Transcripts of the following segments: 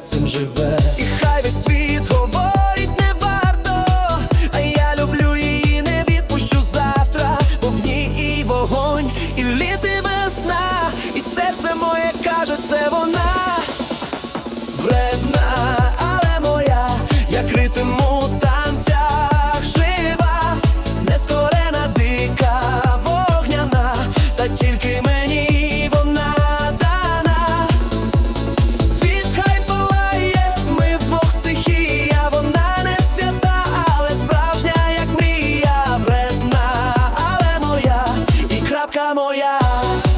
я цим живе. yeah.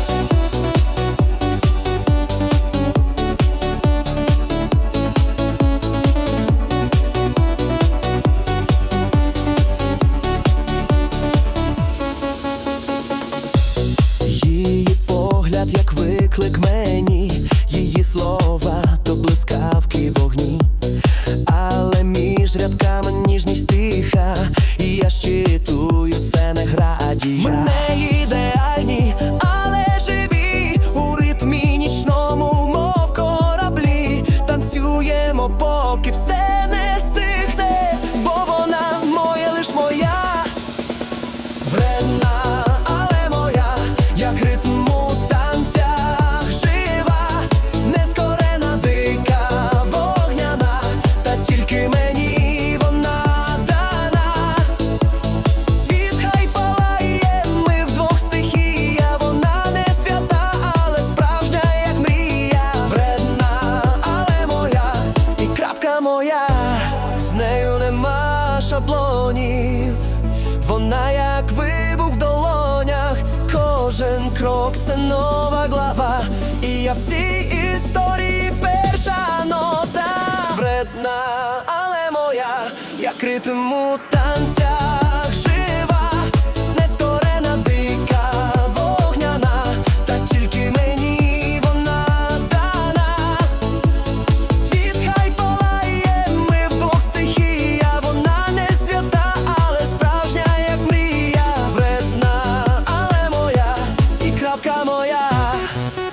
шаблонів, вона як вибух в долонях, кожен крок це нова глава, і я в цій історії перша нота. Вредна, але моя, як критиму. у far.